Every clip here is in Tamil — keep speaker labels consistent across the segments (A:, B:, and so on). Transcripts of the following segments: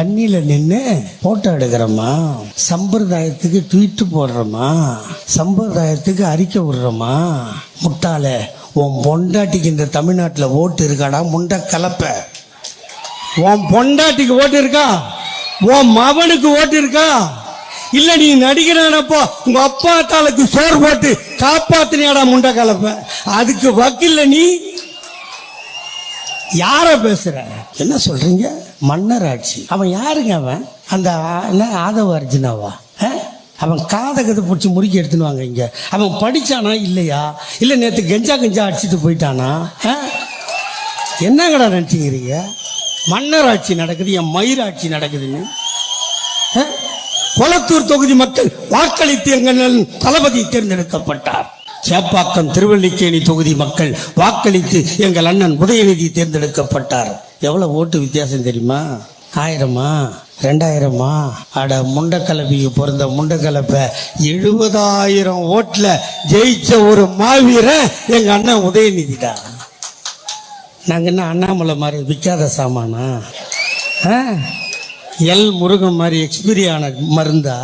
A: தண்ணியில நின்று போட்டோ எடுக்கிறோமா சம்பிரதாயத்துக்கு ட்வீட்டு போடுறோமா சம்பிரதாயத்துக்கு அறிக்கை விடுறோமா முட்டாளே உன் பொண்டாட்டிக்கு இந்த தமிழ்நாட்டில் ஓட்டு இருக்காடா? முண்டை கலப்ப. உன் பொண்டாட்டிக்கு ஓட்டு இருக்கா? உன் மவனுக்கு ஓட்டு இருக்கா? இல்ல நீ நடிகரானப்போ உங்க அப்பா தாளுக்கு சோறு போட்டு காப்பாத்தினியாடா முண்டை கலப்ப. அதுக்கு வக்கில்ல நீ? யார பேசுற? என்ன சொல்றீங்க? மன்னர் ஆட்சி. அவன் யாருங்க அவன்? அந்த என்ன ஆதவ அர்ஜுனாவா? ஆ? அவன் கதை பிடிச்சி முறுக்கி எடுத்துன்னு வாங்க அவன் படித்தானா இல்லையா? இல்லை நேற்று கெஞ்சா கெஞ்சா அடிச்சுட்டு போயிட்டானா? ஆ? என்னங்கடா நினச்சிங்கிறீங்க மன்னர் ஆட்சி நடக்குது என் மயிராட்சி நடக்குதுன்னு. ஆ? கொளத்தூர் தொகுதி மக்கள் வாக்களித்து எங்கள் தளபதி தேர்ந்தெடுக்கப்பட்டார். சேப்பாக்கம் திருவள்ளிக்கேணி தொகுதி மக்கள் வாக்களித்து எங்கள் அண்ணன் உதயநிதி தேர்ந்தெடுக்கப்பட்டார். எவ்வளோ ஓட்டு வித்தியாசம் தெரியுமா? ஆயிரமா? ரெண்டாயிரமா? அட முண்டக்கலப்பிக்கு பிறந்த முண்டக்கலப்பை எழுபதாயிரம் ஓட்டில் ஜெயிச்ச ஒரு மாவீரை எங்கள் அண்ணன் உதயநிதிடா. நாங்கள் என்ன அண்ணாமலை மாதிரி விற்காத சாமானா? ஆ? எல் முருகன் மாதிரி எக்ஸ்பீரியான ஆன மருந்தா?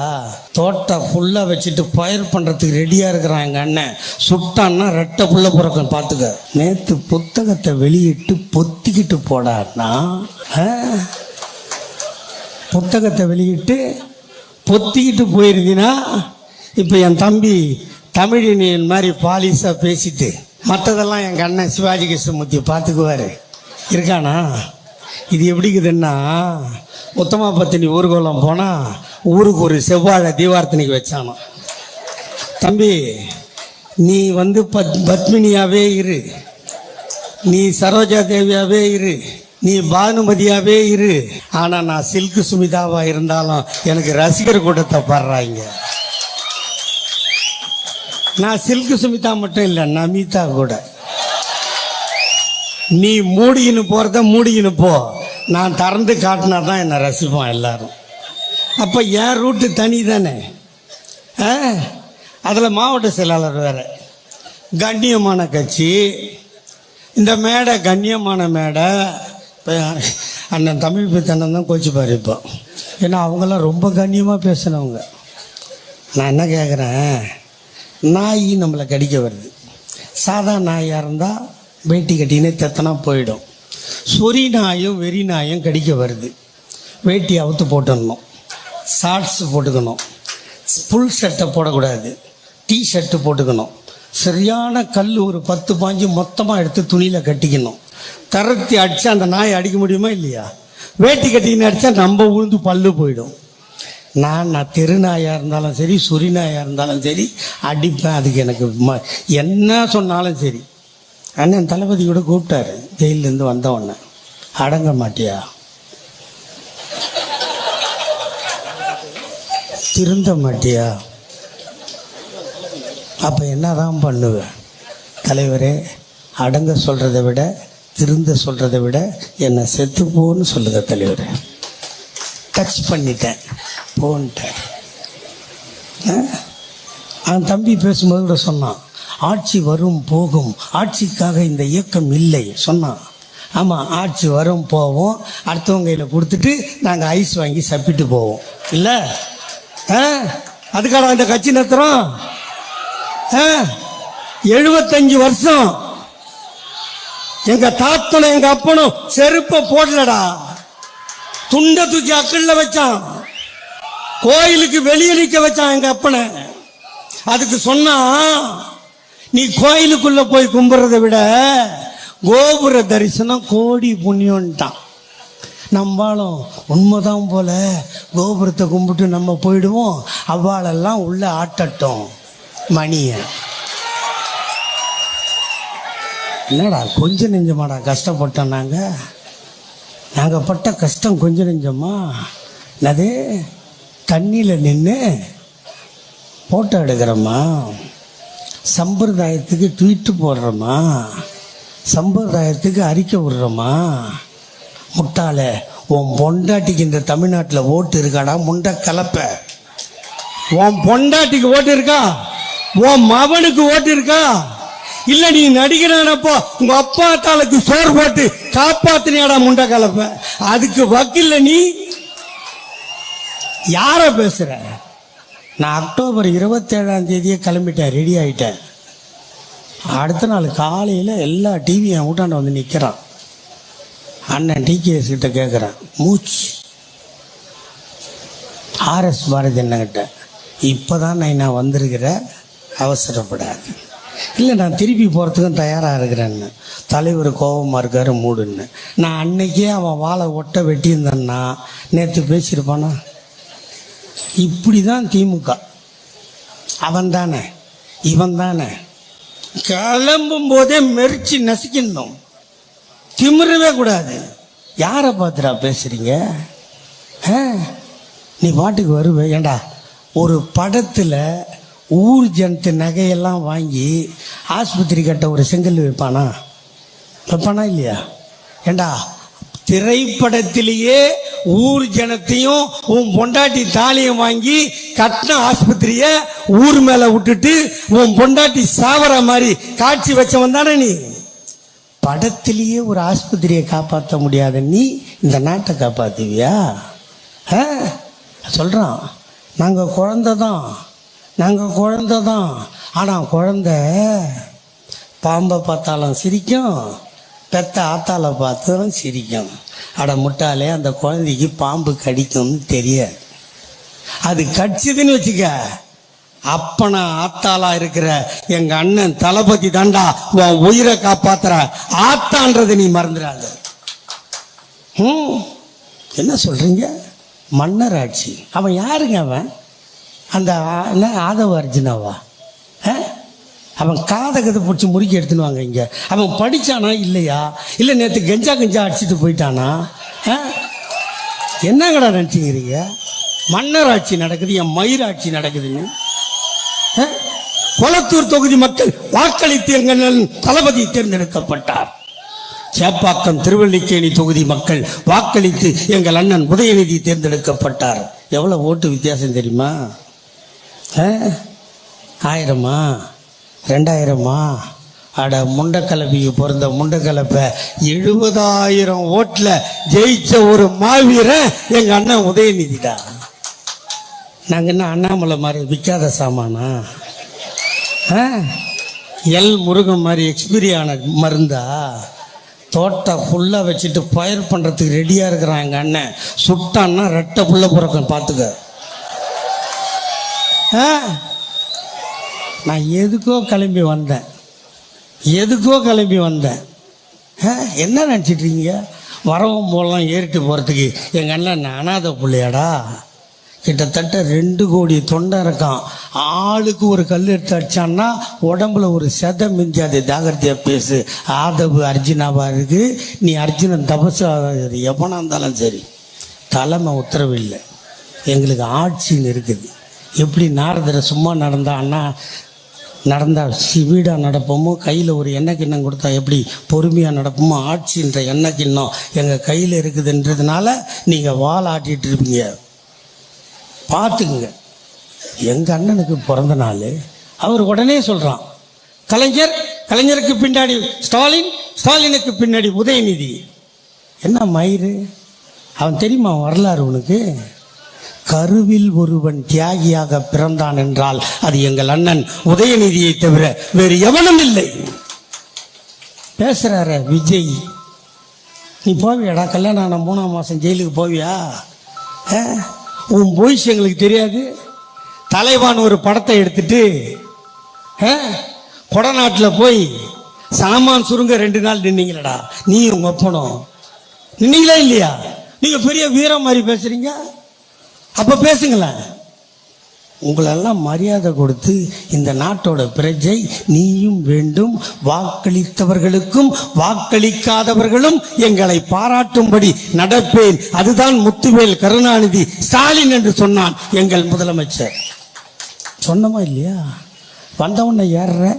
A: தோட்டம் ஃபுல்லாக வச்சுட்டு பயிர் பண்ணுறதுக்கு ரெடியாக இருக்கிறான் எங்கள் அண்ணன். சுட்டான்னா ரெட்டை புள்ள பிறக்கும் பார்த்துக்க. நேற்று புத்தகத்தை வெளியிட்டு பொத்திக்கிட்டு போடான்னா புத்தகத்தை வெளியிட்டு பொத்திக்கிட்டு போயிருந்தீங்கன்னா இப்போ என் தம்பி தமிழினியன் மாதிரி பாலிஷாக பேசிட்டு மற்றதெல்லாம் எங்கள் அண்ணன் சிவாஜி கிருஷ்ணமூர்த்தி பார்த்துக்குவார். இருக்கானா? இது எப்படிக்குதுன்னா உத்தமா பத்தினி ஊர்கோலம் போனால் ஊருக்கு ஒரு செவ்வாழை தீபார்த்தனைக்கு வச்சானோ தம்பி நீ வந்து பத் பத்மினியாகவே இரு. நீ சரோஜா தேவியாகவே இரு. நீ பானுமதியாகவே இரு. ஆனால் நான் சில்கு சுமிதாவாக இருந்தாலும் எனக்கு ரசிகர் கூட்டத்தை பாடுறாங்க. நான் சில்கு சுமிதா மட்டும் இல்லை நமிதா கூட. நீ மூடிக்கின்னு போகிறத மூடிக்கின்னு போ. நான் திறந்து காட்டினா தான் என்னை ரசிப்போம் எல்லாரும். அப்போ என் ரூட்டு தனி தானே? ஆ? அதில் மாவட்ட செயலாளர் வேறு. கண்ணியமான கட்சி. இந்த மேடை கண்ணியமான மேடை. இப்போ அண்ணன் தமிழ் பித்தண்ணன் தான் கோச்சிப்பார் இப்போ. ஏன்னா அவங்களாம் ரொம்ப கண்ணியமாக பேசினவங்க. நான் என்ன கேட்குறேன் நாய் நம்மளை கடிக்க வருது. சாதா நாயாக இருந்தால் வேட்டி கட்டினே தெத்தனா போயிடும். சொறி நாயும் வெறி நாயும் கடிக்க வருது. வேட்டி அவுத்து போட்டுடணும். ஷார்ட்ஸ் போட்டுக்கணும். ஃபுல் ஷர்ட்டை போடக்கூடாது. டீ ஷர்ட்டு போட்டுக்கணும். சரியான கல் ஒரு பத்து பாஞ்சு மொத்தமாக எடுத்து துணியில் கட்டிக்கணும். தரத்தி அடித்தா அந்த நாயை அடிக்க முடியுமா இல்லையா? வேட்டி கட்டிக்கின்னு அடித்தா நம்ம உழுந்து பல்லு போயிடும். நான் நான் தெருநாயாக இருந்தாலும் சரி சுரிநாயாக இருந்தாலும் சரி அடிப்பேன். அதுக்கு எனக்கு ம என்ன சொன்னாலும் சரி. அண்ணன் தளபதி கூட கூப்பிட்டாரு. ஜெயிலேருந்து வந்த உடனே. அடங்க மாட்டியா? திருந்த மாட்டியா? அப்போ என்னதான் பண்ணுவேன் தலைவரே அடங்க சொல்கிறத விட திருந்த சொல்கிறத விட என்னை செத்து போன்னு சொல்லுங்க தலைவரே. டச் பண்ணிட்டேன். போன்ட்டேன். அவன் தம்பி பேசும்போது கூட சொன்னான். ஆட்சி வரும் போகும். ஆட்சிக்காக இந்த இயக்கம் இல்லை சொன்னான் ஆமாம் ஆட்சி வரும் போவோம். அடுத்தவங்க கையில் கொடுத்துட்டு நாங்கள் ஐஸ் வாங்கி சப்பிட்டு போவோம். இல்லை? ஆ? அதுக்காக இந்த கட்சி நடத்துகிறோம் ஆ? எழுபத்தஞ்சு வருஷம். எங்க தாத்தனும் எங்க அப்பனும் செருப்ப போடலடா. துண்ட தூக்கி அக்கல்ல வச்சான். கோயிலுக்கு வெளியே நிற்க வச்சான் எங்க அப்பனை. அதுக்கு சொன்னா நீ கோயிலுக்குள்ள போய் கும்பிட்றதை விட கோபுர தரிசனம் கோடி புண்ணியம்ட்டான். நம்பாலும் உண்மைதான் போல கோபுரத்தை கும்பிட்டு நம்ம போயிடுவோம். அவ்வாளெல்லாம் உள்ள ஆட்டட்டும் மணியை என்னடா கொஞ்சம் நெஞ்சமாடா கஷ்டப்பட்டோம் நாங்கள் நாங்கள் பட்ட கஷ்டம் கொஞ்சம் நெஞ்சமா? என்னது தண்ணியில் நின்று ஃபோட்டோ எடுக்கிறோமா? சம்பிரதாயத்துக்கு ட்வீட்டு போடுறோமா? சம்பிரதாயத்துக்கு அறிக்கை விடுறோமா? முட்டாளே உன் பொண்டாட்டிக்கு இந்த தமிழ்நாட்டில் ஓட்டு இருக்காடா? முண்டை கலப்ப. உன் பொண்டாட்டிக்கு ஓட்டு இருக்கா? உன் மவனுக்கு ஓட்டு இருக்கா? இல்ல நீ நடிகரானப்போ உங்க அப்பா தாளுக்கு சோறு போட்டு காப்பாத்தினியாடா முண்டை கலப்ப. அதுக்கு வக்கில்ல நீ? யார பேசுற? நான் அக்டோபர் இருபத்தேழாம் தேதியே கிளம்பிட்டேன் ரெடி ஆகிட்டேன் அடுத்த நாள் காலையில் எல்லா டிவியும் ஊட்டாண்ட வந்து நிற்கிறான் அண்ணன் டிகேஎஸ் கிட்ட கேட்குறான் மூச்சு. ஆர்எஸ் பாரதி அண்ணங்கிட்ட இப்போ தான் நான் வந்திருக்கிற? அவசரப்படாது. இல்லை நான் திருப்பி போகிறதுக்கும் தயாராக இருக்கிறேன்னு தலைவர் கோபமாக இருக்காரு மூடுன்னு. நான் அன்னைக்கே அவன் வாழை ஒட்ட வெட்டியிருந்தேன்னா நேற்று பேசியிருப்பானா? இப்படி தான் திமுக. அவன் தானே இவன் தானே கிளம்பும் போதே மெரிச்சு நசுக்கிடணும். திமிரவே கூடாது. யாரை பார்த்துடா பேசுறீங்க? ஆ? நீ பாட்டுக்கு வருவே. ஏண்டா ஒரு படத்தில் ஊர் ஜனத்து நகையெல்லாம் வாங்கி ஆஸ்பத்திரி கட்ட ஒரு செங்கல் வைப்பானா வைப்பானா இல்லையா? ஏண்டா திரைப்படத்திலேயே ஊர் ஜனத்தையும் உன் பொண்டாட்டி தாலியம் வாங்கி கட்டின ஆஸ்பத்திரிய ஊர் மேல விட்டுட்டு உன் பொண்டாட்டி சாவர மாதிரி காட்சி வச்சவன் தானே நீ? படத்திலேயே ஒரு ஆஸ்பத்திரியை காப்பாற்ற முடியாத நீ இந்த நாட்டை காப்பாத்துவியா? ஆ? சொல்றான் நாங்க குழந்தை தான் நாங்க குழந்தை தான். ஆனா குழந்தை பாம்பை பார்த்தாலும் சிரிக்கும் பெத்த ஆத்தால பார்த்தும் சிரிக்கும். அட முட்டாளே அந்த குழந்தைக்கு பாம்பு கடிக்கும்னு தெரியாது. அது கடிச்சதுன்னு வச்சுக்க அப்பனா ஆத்தாளா இருக்கிற எங்க அண்ணன் தளபதி தாண்டா உன் உயிரை காப்பாத்துற ஆத்தான்றது நீ மறந்துடாத. ம், என்ன சொல்றீங்க? மன்னர் ஆட்சி அவன் யாருங்க அவன்? அந்த என்ன ஆதவ அர்ஜுனாவா? அவன் காதை கதை பிடிச்சி முறுக்கி எடுத்துன்னு வாங்க அவன் படித்தானா இல்லையா? இல்லை நேற்று கெஞ்சா கெஞ்சா அடிச்சுட்டு போயிட்டானா? ஆ? என்னங்கடா நினச்சிக்கிறீங்க? மன்னர் ஆட்சி நடக்குது என் மயிராட்சி நடக்குதுன்னு. கொளத்தூர் தொகுதி மக்கள் வாக்களித்து எங்கள் தளபதி தேர்ந்தெடுக்கப்பட்டார். சேப்பாக்கம் திருவள்ளிக்கேணி தொகுதி மக்கள் வாக்களித்து எங்கள் அண்ணன் உதயநிதி தேர்ந்தெடுக்கப்பட்டார். எவ்வளோ ஓட்டு வித்தியாசம் தெரியுமா? ஆ? ஆயிரமா? ரெண்டாயிரமா? அட முண்டக்கலப்பிக்கு பிறந்த முண்டக்கலப்பை. எழுபதாயிரம் ஓட்டில் ஜெயிச்ச ஒரு மாவீரன் எங்கள் அண்ணன் உதயநிதிடா. நாங்கள் என்ன அண்ணாமலை மாதிரி விற்காத சாமானா? ஆ? எல் முருகன் மாதிரி எக்ஸ்பீரியான மருந்தா? தோட்டம் ஃபுல்லாக வச்சுட்டு பயிர் பண்ணுறதுக்கு ரெடியாக இருக்கிறான் எங்கள் அண்ணன். சுட்டான்னா ரெட்டை புள்ள பிறக்கும் பார்த்துக்க ஆ? நான் எதுக்கோ கிளம்பி வந்தேன். எதுக்கோ கிளம்பி வந்தேன். ஆ? என்ன நினச்சிட்டு இருக்கீங்க? வரவும் போகலாம் ஏறிட்டு போகிறதுக்கு எங்கள் அண்ணன் அனாதை பிள்ளையாடா. கிட்டத்தட்ட ரெண்டு கோடி தொண்டை இருக்கான். ஆளுக்கு ஒரு கல் எடுத்து அடிச்சான்னா உடம்புல ஒரு செதை மிஞ்சாது ஜாகிரதையாக பேசு. ஆதபு அர்ஜுனாவாக இருக்கு. நீ அர்ஜுனன் தபசு ஆகாது எவனா இருந்தாலும் சரி. தலைமை உத்தரவு இல்லை எங்களுக்கு ஆட்சின்னு இருக்குது. எப்படி நாரதரை சும்மா நடந்தான்னா நடந்தால் நடந்தா சிவீடாக நடப்போமோ? கையில் ஒரு எண்ணெய் கிண்ணம் கொடுத்தா எப்படி பொறுமையாக நடப்போமோ? ஆட்சின்ற எண்ணெய் கிண்ணம் எங்கள் கையில் இருக்குதுன்றதுனால நீங்கள் வால் ஆட்டிட்டு இருப்பீங்க. பார்த்துக்குங்க. எங்கள் அண்ணனுக்கு பிறந்த நாள். அவர் உடனே சொல்கிறான் கலைஞர் கலைஞருக்கு பின்னாடி ஸ்டாலின் ஸ்டாலினுக்கு பின்னாடி உதயநிதி. என்ன மயிறு? அவன் தெரியுமா வரலாறு உனக்கு? கருவில் ஒருவன் தியாகியாக பிறந்தான் என்றால் அது எங்கள் அண்ணன் உதயநிதியை தவிர வேறு எவனும் இல்லை. பேசுறார விஜய். நீ போவியாடா? கல்யாணம் ஆன மூணாம் மாசம் ஜெயிலுக்கு போவியா? ஆ? உன் போய்ஸ் எங்களுக்கு தெரியாது. தலைவான் ஒரு படத்தை எடுத்துட்டு ஆ? கொடநாட்டில் போய் சாமான் சுருங்க ரெண்டு நாள் நின்னீங்களடா. நீ உங்க ஒப்பனும். நின்னீங்களா இல்லையா? நீங்க பெரிய வீரம் மாதிரி பேசுறீங்க. அப்ப பேசுங்களேன். உங்களெல்லாம் மரியாதை கொடுத்து இந்த நாட்டோட பிரஜை நீயும் வேண்டும் வாக்களித்தவர்களுக்கும் வாக்களிக்காதவர்களும் எங்களை பாராட்டும்படி நடப்பேன். அதுதான் முத்துவேல் கருணாநிதி ஸ்டாலின் என்று சொன்னான் எங்கள் முதலமைச்சர். சொன்னமா இல்லையா? வந்தவொன்னே ஏறுற.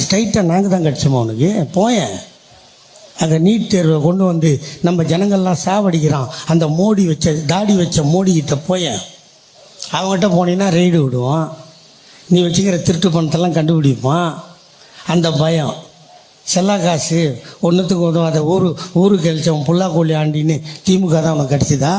A: ஸ்ட்ரைட்டாக நாங்கள் தான் கிடச்சோமா உனக்கு? போயேன். அந்த நீட் தேர்வை கொண்டு வந்து நம்ம ஜனங்கள்லாம் சாவடிக்கிறான். அந்த மோடி வச்ச தாடி வச்ச மோடிக்கிட்ட போய் அவங்ககிட்ட போனீங்கன்னா ரெய்டு விடுவான். நீ வச்சுக்கிற திருட்டு பணத்தெல்லாம் கண்டுபிடிப்பான். அந்த பயம். செல்லா காசு ஒன்றுத்துக்கு உதவாத ஊரு ஊருக்கு கழிச்சவன் புல்லாக்கோழி ஆண்டின்னு திமுக தான் அவனுக்கு கிடச்சிதா?